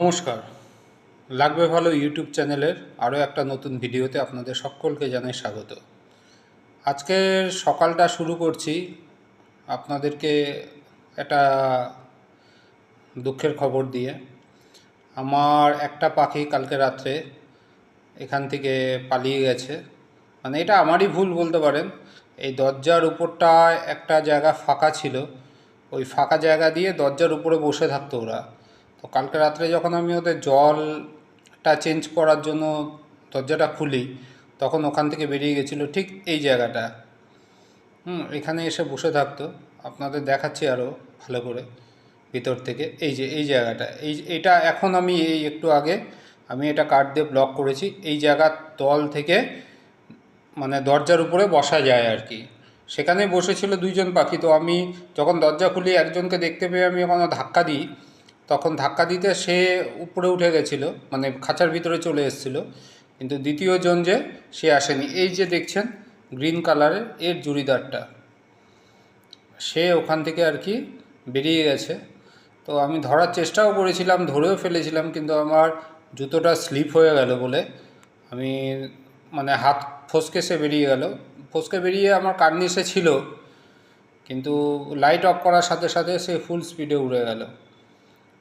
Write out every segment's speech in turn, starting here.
নমস্কার। লাগবে ভালো ইউটিউব চ্যানেলের আরও একটা নতুন ভিডিওতে আপনাদের সকলকে জানাই স্বাগত। আজকের সকালটা শুরু করছি আপনাদেরকে একটা দুঃখের খবর দিয়ে। আমার একটা পাখি কালকে রাত্রে এখান থেকে পালিয়ে গেছে। মানে এটা আমারই ভুল বলতে পারেন, এই দরজার উপরটায় একটা জায়গা ফাঁকা ছিল। ওই ফাঁকা জায়গা দিয়ে দরজার উপরে বসে থাকতো ওরা। তো কালকে রাত্রে যখন আমি ওদের জলটা চেঞ্জ করার জন্য দরজাটা খুলি, তখন ওখান থেকে বেরিয়ে গেছিল ঠিক এই জায়গাটা। হুম, এখানে এসে বসে থাকতো। আপনাদের দেখাচ্ছি আরও ভালো করে ভিতর থেকে। এই যে, এই জায়গাটা। এই এটা এখন আমি এই একটু আগে আমি এটা কাঠ দিয়ে ব্লক করেছি। এই জায়গার তল থেকে মানে দরজার উপরে বসা যায় আর কি। সেখানে বসেছিল দুইজন পাখি। তো আমি যখন দরজা খুলি, একজনকে দেখতে পেয়ে আমি ওখানে ধাক্কা দিই। তখন ধাক্কা দিতে সে উপরে উঠে গেছিল মানে খাঁচার ভিতরে চলে এসেছিল। কিন্তু দ্বিতীয় জন যে, সে আসেনি। এই যে দেখছেন, গ্রিন কালারের এর জুড়িদারটা সে ওখান থেকে আর কি বেরিয়ে গেছে। তো আমি ধরার চেষ্টাও করেছিলাম, ধরেও ফেলেছিলাম, কিন্তু আমার জুতোটা স্লিপ হয়ে গেল বলে আমি মানে হাত ফসকে সে বেরিয়ে গেল। ফসকে বেরিয়ে আমার কার্নিসে ছিল, কিন্তু লাইট অফ করার সাথে সাথে সে ফুল স্পিডে উড়ে গেল।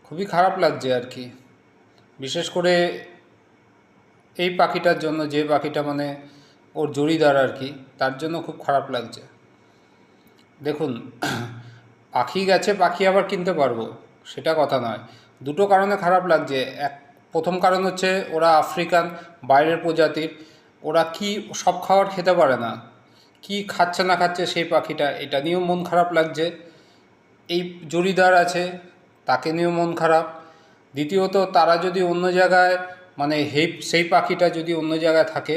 খুবই খারাপ লাগছে আর কি। বিশেষ করে এই পাখিটার জন্য, যে পাখিটা মানে ওর জড়িদার আর কি, তার জন্য খুব খারাপ লাগছে। দেখুন, পাখি গেছে, পাখি আবার কিনতে পারব, সেটা কথা নয়। দুটো কারণে খারাপ লাগছে। এক, প্রথম কারণ হচ্ছে ওরা আফ্রিকান, বাইরের প্রজাতির, ওরা কি সব খাবার খেতে পারে না। কি খাচ্ছে না খাচ্ছে সেই পাখিটা, এটা নিয়েও মন খারাপ লাগছে। এই জরিদার আছে তাকে নিয়েও মন খারাপ। দ্বিতীয়ত, তারা যদি অন্য জায়গায় মানে হেই, সেই পাখিটা যদি অন্য জায়গায় থাকে,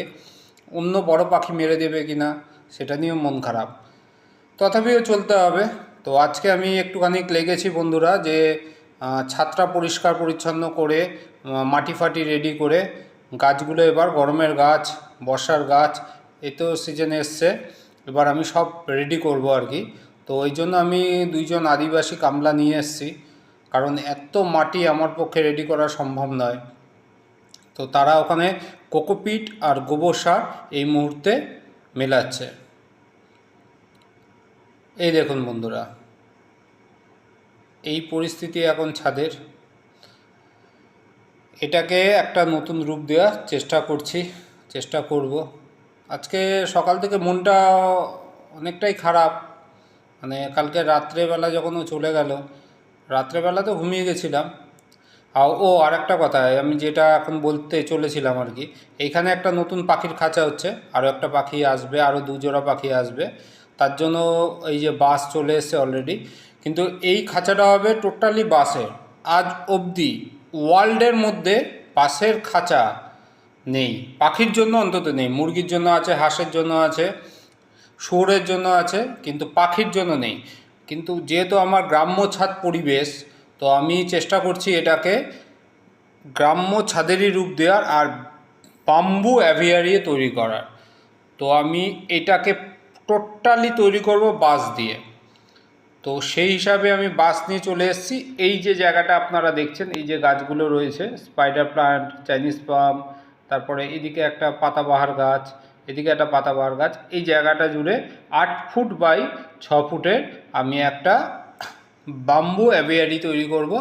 অন্য বড় পাখি মেরে দেবে কি না সেটা নিয়েও মন খারাপ। তথাপিও চলতে হবে। তো আজকে আমি একটুখানি লেগেছি বন্ধুরা যে ছাদটা পরিষ্কার পরিচ্ছন্ন করে মাটি ফাটি রেডি করে, গাছগুলো এবার গরমের গাছ, বর্ষার গাছ, এ তো সিজন এসছে, এবার আমি সব রেডি করব আর কি। তো ওই জন্য আমি দুইজন আদিবাসী কামলা নিয়ে এসেছি। কারণ এত মাটি আমার পক্ষে রেডি করা সম্ভব নয়। তো তারা ওখানে কোকোপিট আর গোবর সার এই মুহূর্তে মেলাচ্ছে। এই দেখুন বন্ধুরা, এই পরিস্থিতি এখন ছাদের। এটাকে একটা নতুন রূপ দেওয়ার চেষ্টা করছি, চেষ্টা করব। আজকে সকাল থেকে মনটা অনেকটাই খারাপ মানে কালকে রাত্রেবেলা যখন ও চলে গেল রাত্রেবেলা তো ঘুমিয়ে গেছিলাম। ও আর একটা কথা, আমি যেটা এখন বলতে চলেছিলাম আর কি এইখানে একটা নতুন পাখির খাঁচা হচ্ছে আরও একটা পাখি আসবে আরও দু জোড়া পাখি আসবে, তার জন্য এই যে বাস চলে এসছে অলরেডি কিন্তু এই খাঁচাটা হবে টোটালি বাসের আজ অবধি ওয়ার্ল্ডের মধ্যে বাসের খাঁচা নেই, পাখির জন্য অন্তত নেই, মুরগির জন্য আছে, হাঁসের জন্য আছে, শুয়োরের জন্য আছে, কিন্তু পাখির জন্য নেই। কিন্তু যেহেতু আমার গ্রাম্য ছাদ পরিবেশ, তো আমি চেষ্টা করছি এটাকে গ্রাম্য ছাদেরই রূপ দেওয়ার আর বাম্বু অ্যাভিয়ারি তৈরি করার। তো আমি এটাকে টোটালি তৈরি করব বাঁশ দিয়ে। তো সেই হিসাবে আমি বাঁশ নিয়ে চলে এসেছি। এই যে জায়গাটা আপনারা দেখছেন, এই যে গাছগুলো রয়েছে স্পাইডার প্লান্ট চাইনিজ পাম তারপরে এদিকে একটা পাতাবাহার গাছ এদিকে একটা পাতাবাহার গাছ, এই জায়গাটা জুড়ে আট ফুট বাই ছ ফুটের আমি একটা বাম্বু অ্যাভিয়ারি তৈরি করব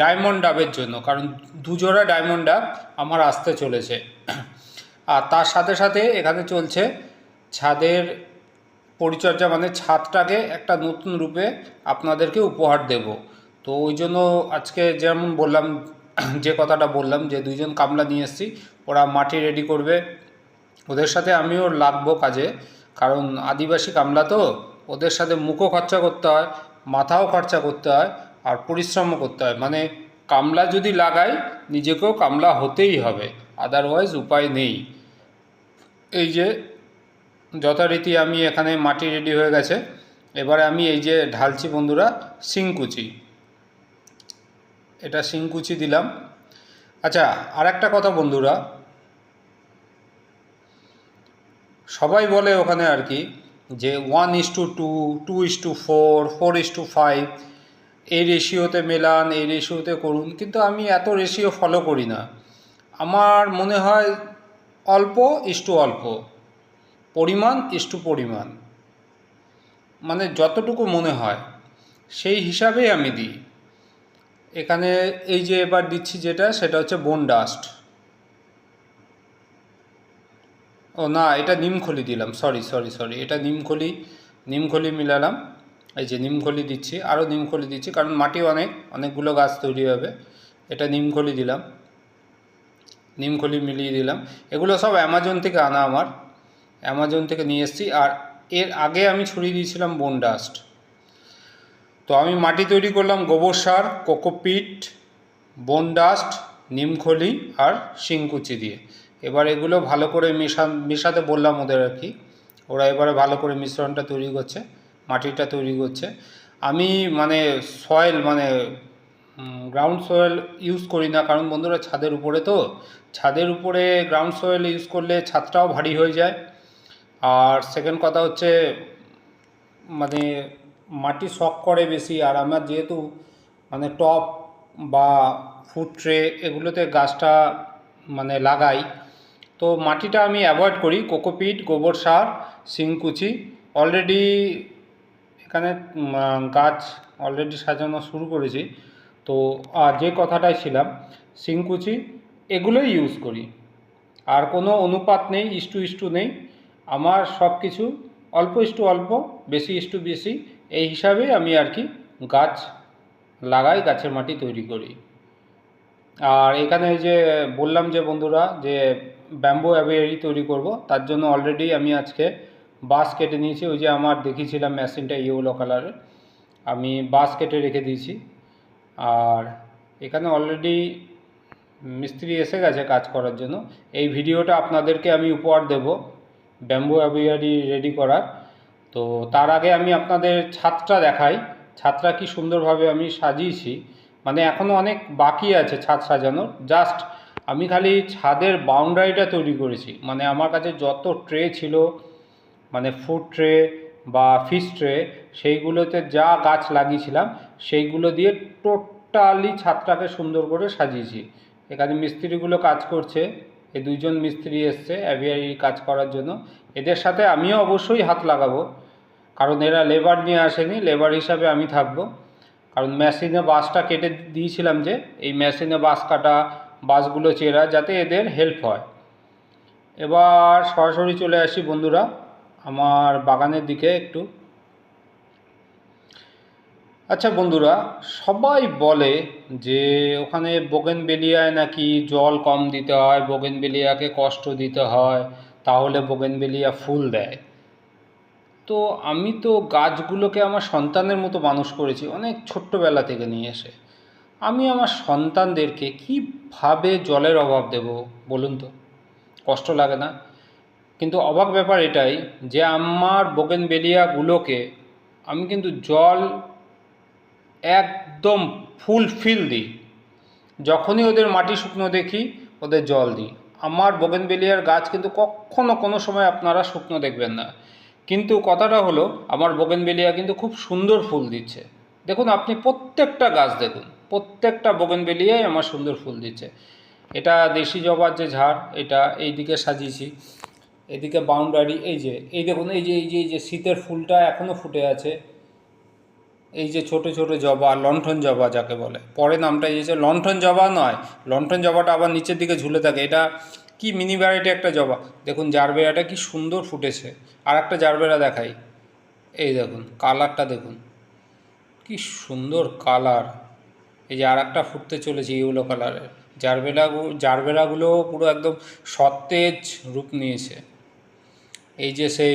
ডায়মন্ড ডাবের জন্য, কারণ দুজোড়া ডায়মন্ড ডাব আমার আসতে চলেছে। আর তার সাথে সাথে এখানে চলছে ছাদের পরিচর্যা মানে ছাদটাকে একটা নতুন রূপে আপনাদেরকে উপহার দেব। তো ওই জন্য আজকে যেমন বললাম, যে কথাটা বললাম যে দুইজন কামলা নিয়ে এসেছি, ওরা মাটি রেডি করবে। ওদের সাথে আমিও লাগবো কাজে, কারণ আদিবাসী কামলা তো, ওদের সাথে মুখও খরচা করতে হয়, মাথাও খরচা করতে হয়, আর পরিশ্রমও করতে হয়। মানে কামলা যদি লাগাই, নিজেকেও কামলা হতেই হবে আদারওয়াইজ উপায় নেই। এই যে, যথারীতি আমি এখানে মাটি রেডি হয়ে গেছে, এবারে আমি এই যে ঢালছি বন্ধুরা, শিংকুচি। এটা শিংকুচি দিলাম। আচ্ছা আর একটা কথা বন্ধুরা সবাই বলে ওখানে আর কি যে one is to two two is to four four is to five এই রেশিওতে মেলান, এই রেশিওতে করুন। কিন্তু আমি এত রেশিও ফলো করি না। আমার মনে হয় অল্প ইস টু অল্প, পরিমাণ ইস টু পরিমাণ। মানে যতটুকু মনে হয়, সেই হিসাবেই আমি দিই। এখানে এই যে এবার দিচ্ছি যেটা, সেটা হচ্ছে বোন ডাস্ট ও, না, এটা নিমখলি দিলাম সরি সরি সরি এটা নিমখলি নিমখলি মিলালাম, এই যে নিমখলি দিচ্ছি আরও নিমখলি দিচ্ছি, কারণ মাটি অনেক, অনেকগুলো গাছ তৈরি হবে, এটা নিমখলি দিলাম, নিমখলি মিলিয়ে দিলাম, এগুলো সব অ্যামাজন থেকে আনা আমার অ্যামাজন থেকে নিয়ে এসেছি, আর এর আগে আমি ছড়িয়ে দিয়েছিলাম বোন ডাস্ট তো আমি মাটি তৈরি করলাম গোবর সার কোকোপিট বোন ডাস্ট নিমখলি আর শিংকুচি দিয়ে এবার এগুলো ভালো করে মেশা মেশাতে বললাম ওদের আর কি। ওরা এবারে ভালো করে মিশ্রণটা তৈরি করছে, মাটিটা তৈরি করছে। আমি মানে সয়েল মানে গ্রাউন্ড সয়েল ইউজ করি না, কারণ বন্ধুরা ছাদের উপরে তো। ছাদের উপরে গ্রাউন্ড সয়েল ইউজ করলে ছাদটাও ভারী হয়ে যায়। আর সেকেন্ড কথা হচ্ছে মানে মাটি শক করে বেশি। আর আমার যেহেতু মানে টপ বা ফুড ট্রে এগুলোতে গাছটা মানে লাগাই তো মাটিটা আমি অ্যাভয়েড করি কোকোপিট গোবর সার শিংকুচি অলরেডি এখানে গাছ অলরেডি সাজানো শুরু করেছি। তো আহ, যে কথাটায় ছিলাম শিংকুচি এগুলোই ইউজ করি। আর কোনো অনুপাত নেই ইস্টু ইস্টু নেই। আমার সব কিছু অল্প ইস্টু অল্প বেশি ইস্টু বেশি এই হিসাবেই আমি আর কি গাছ লাগাই গাছের মাটি তৈরি করি। আর এখানে যে বললাম যে বন্ধুরা যে ব্যাম্বো অ্যাভিয়ারি তৈরি করব। তার জন্য অলরেডি আমি আজকে বাঁশ কেটে নিয়েছি। ওই যে আমার দেখিয়েছিলাম মেশিনটা ইয়েলো কালারের আমি বাঁশ কেটে রেখে দিয়েছি। আর এখানে অলরেডি মিস্ত্রি এসে গেছে কাজ করার জন্য। এই ভিডিওটা আপনাদেরকে আমি উপহার দেব ব্যাম্বু অ্যাভিয়ারি রেডি করার। তো তার আগে আমি আপনাদের ছাদটা দেখাই। ছাদটা কি সুন্দরভাবে আমি সাজিয়েছি। মানে এখনও অনেক বাকি আছে ছাদ সাজানোর। জাস্ট আমি খালি ছাদের বাউন্ডারিটা তৈরি করেছি। মানে আমার কাছে যত ট্রে ছিল মানে ফুড ট্রে বা ফিশ ট্রে, সেইগুলোতে যা গাছ লাগিয়েছিলাম, সেইগুলো দিয়ে টোটালি ছাদটাকে সুন্দর করে সাজিয়েছি। এখানে মিস্ত্রিগুলো কাজ করছে, এই দুইজন মিস্ত্রি এসছে অ্যাভিয়ারি কাজ করার জন্য। এদের সাথে আমিও অবশ্যই হাত লাগাবো, কারণ এরা লেবার নিয়ে আসেনি লেবার হিসাবে আমি থাকব। কারণ মেশিনে বাঁশটা কেটে দিয়েছিলাম যে, এই মেশিনে বাঁশ কাটা বাঁশগুলো চেরা যাতে এদের হেল্প হয়। এবার সরাসরি চলে আসি বন্ধুরা, আমার বাগানের দিকে একটু। আচ্ছা বন্ধুরা, সবাই বলে যে ওখানে বোগেনবেলিয়ায় নাকি জল কম দিতে হয় বোগেনবেলিয়াকে কষ্ট দিতে হয়, তাহলে বোগেনবেলিয়া ফুল দেয়। তো আমি তো গাছগুলোকে আমার সন্তানের মতো মানুষ করেছি, অনেক ছোট্টবেলা থেকে নিয়ে এসে। আমি আমার সন্তানদেরকে কীভাবে জলের অভাব দেব বলুন তো? কষ্ট লাগে না। কিন্তু অবাক ব্যাপার এটাই যে আমার বোগেনবেলিয়াগুলোকে আমি কিন্তু জল একদম ফুলফিল দিই। যখনই ওদের মাটি শুকনো দেখি, ওদের জল দিই। আমার বোগেনবেলিয়ার গাছ কিন্তু কখনো কোনো সময় আপনারা শুকনো দেখবেন না। কিন্তু কথাটা হলো, আমার বোগেনবেলিয়া কিন্তু খুব সুন্দর ফুল দিচ্ছে। দেখুন, আপনি প্রত্যেকটা গাছ দেখুন। প্রত্যেকটা বোগেনবেলিয়াই আমার সুন্দর ফুল দিচ্ছে। এটা দেশি জবার যে ঝাড়, এটা এই দিকে সাজিয়েছি। এদিকে বাউন্ডারি এই যে, এই দেখুন, এই যে এই যে এই যে শীতের ফুলটা এখনও ফুটে আছে। এই যে ছোট ছোট জবা, লণ্ঠন জবা যাকে বলে। পরে নামটা এসেছে লণ্ঠন জবা নয়, লণ্ঠন জবাটা আবার নিচের দিকে ঝুলে থাকে। এটা কি মিনি ভ্যারাইটি একটা জবা। দেখুন, জারবেরাটা কি সুন্দর ফুটেছে। আর একটা জারবেরা দেখাই। এই দেখুন কালারটা দেখুন। কি সুন্দর কালার এই যে আর একটা ফুটতে চলেছে ইউলো কালারের জারবেরা জারবেরাগুলো পুরো একদম সতেজ রূপ নিয়েছে। এই যে সেই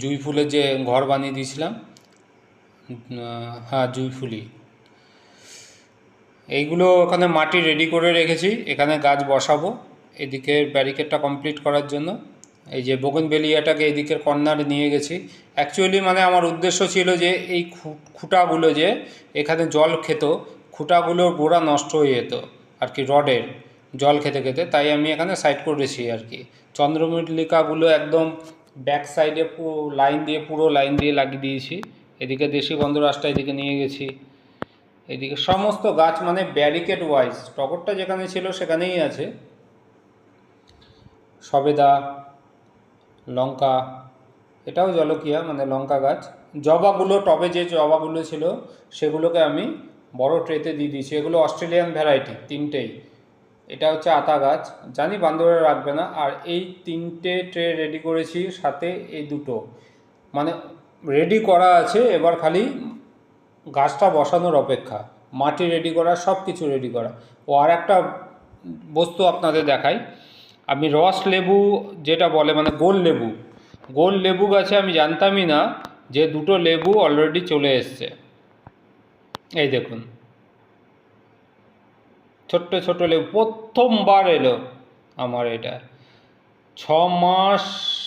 জুঁই ফুলের যে ঘর বানিয়ে দিয়েছিলাম হ্যাঁ হ্যাঁ জুঁইফুলি এইগুলো ওখানে মাটি রেডি করে রেখেছি, এখানে গাছ বসাবো, এদিকে ব্যারিকেডটা কমপ্লিট করার জন্য। এই যে বেলিয়াটাকে এদিকের কর্নারে নিয়ে গেছি। অ্যাকচুয়ালি মানে আমার উদ্দেশ্য ছিল যে এই খুঁটাগুলো যে এখানে জল খেত খুঁটাগুলোর গোড়া নষ্ট হয়ে যেত আর কি রডের জল খেতে খেতে। তাই আমি এখানে সাইড করেছি আর কি। চন্দ্রমল্লিকাগুলো একদম ব্যাক সাইডে পুরো লাইন দিয়ে, পুরো লাইন দিয়ে লাগিয়ে দিয়েছি। এদিকে দেশি গন্ধরাজটা এদিকে নিয়ে গেছি। এদিকে সমস্ত গাছ মানে ব্যারিকেড ওয়াইজ টগরটা যেখানে ছিল সেখানেই আছে। সবেদা, লঙ্কা, এটাও জলকিয়া মানে লঙ্কা গাছ। জবাগুলো, টবে যে জবাগুলো ছিল সেগুলোকে আমি বড় ট্রেতে দিয়ে দিয়েছি। এগুলো অস্ট্রেলিয়ান ভ্যারাইটি, তিনটেই। এটা হচ্ছে আতা গাছ। জানি বান্দরে রাখবে না। আর এই তিনটে ট্রে রেডি করেছি, সাথে এই দুটো। মানে রেডি করা আছে, এবার খালি গাছটা বসানোর অপেক্ষা। মাটি রেডি করা সব কিছু রেডি করা। ও আর একটা বস্তু আপনাদের দেখাই। আমি রস লেবু যেটা বলে মানে গোল লেবু। গোল লেবু গাছে আমি জানতামই না যে দুটো লেবু অলরেডি চলে এসছে। এই দেখুন। ছোট্ট ছোট লেবু, প্রথমবার এলো আমার এটা। ছ মাস,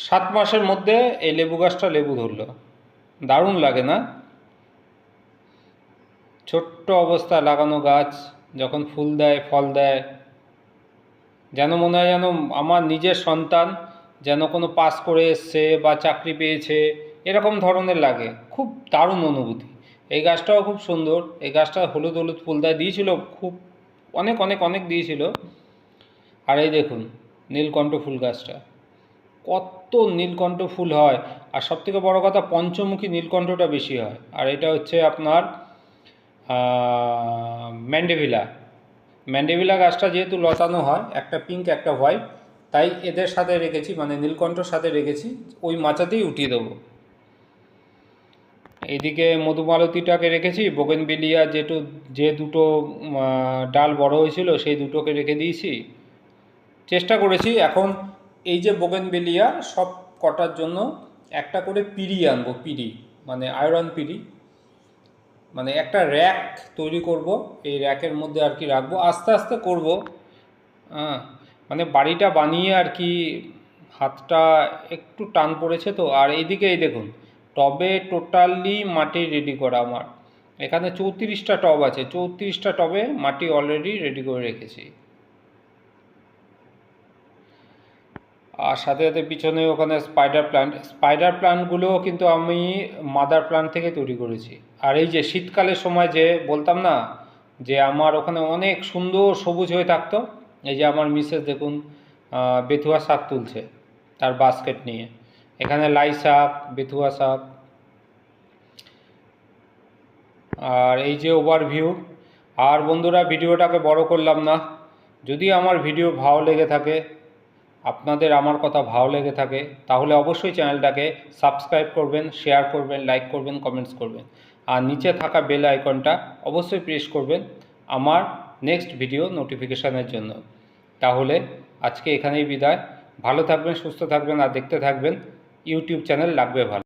সাত মাসের মধ্যে এই লেবু গাছটা লেবু ধরলো। দারুণ লাগে না? ছোট্ট অবস্থায় লাগানো গাছ, যখন ফুল দেয়, ফল দেয়, যেন মনে হয় যেন আমার নিজের সন্তান যেন কোনো পাস করে এসছে বা চাকরি পেয়েছে, এরকম ধরনের লাগে। খুব দারুণ অনুভূতি। এই গাছটাও খুব সুন্দর। এই গাছটা হলুদ হলুদ ফুল দেয়, দিয়েছিল খুব অনেক অনেক অনেক দিয়েছিল। আর এই দেখুন, নীলকণ্ঠ ফুল গাছটা। কত নীলকণ্ঠ ফুল হয়। আর সবথেকে বড় কথা, পঞ্চমুখী নীলকণ্ঠটা বেশি হয়। আর এটা হচ্ছে আপনার ম্যান্ডেভিলা। ম্যান্ডেভিলা গাছটা যেহেতু লতানো হয়, একটা পিঙ্ক, একটা হোয়াইট, তাই এদের সাথে রেখেছি মানে নীলকণ্ঠর সাথে রেখেছি, ওই মাচাতেই উঠিয়ে দেবো। এদিকে মধুমালতীটাকে রেখেছি, বোগেনবিলিয়া যেটু, যে দুটো ডাল বড় হয়েছিল সেই দুটোকে রেখে দিয়েছি। চেষ্টা করেছি, এখন এই যে বোগেনবেলিয়া সব কটার জন্য একটা করে পিড়ি আনব, পিড়ি মানে আয়রন পিড়ি। মানে একটা র্যাক তৈরি করব, এই র্যাকের মধ্যে আর কি রাখব, আস্তে আস্তে করব। হ্যাঁ মানে বাড়িটা বানিয়ে আর কি হাতটা একটু টান পড়েছে তো, আর এইদিকে এই দেখুন টবে টোটালি মাটি রেডি করা আমার। এখানে চৌত্রিশটা টব আছে, চৌত্রিশটা টবে মাটি অলরেডি রেডি করে রেখেছি। আর সাথে সাথে পিছনে ওখানে স্পাইডার প্ল্যান্ট স্পাইডার প্ল্যান্টগুলোও কিন্তু আমি মাদার প্ল্যান্ট থেকে তৈরি করেছি। আর এই যে শীতকালের সময় যে বলতাম না, যে আমার ওখানে অনেক সুন্দর সবুজ হয়ে থাকতো, এই যে আমার মিসেস দেখুন বেথুয়া শাক তুলছে, তার বাস্কেট নিয়ে। এখানে লাই শাক বেথুয়া শাক। আর এই যে ওভারভিউ আর বন্ধুরা ভিডিওটাকে বড় করলাম না। যদি আমার ভিডিও ভালো লেগে থাকে, আপনাদের আমার কথা ভালো লেগে থাকে, তাহলে অবশ্যই চ্যানেলটাকে সাবস্ক্রাইব করবেন শেয়ার করবেন লাইক করবেন কমেন্টস করবেন। আর নিচে থাকা বেল আইকনটা অবশ্যই প্রেস করবেন আমার নেক্সট ভিডিও নোটিফিকেশানের জন্য। তাহলে আজকে এখানেই বিদায়। ভালো থাকবেন, সুস্থ থাকবেন, আর দেখতে থাকবেন ইউটিউব চ্যানেল লাগবে ভালো।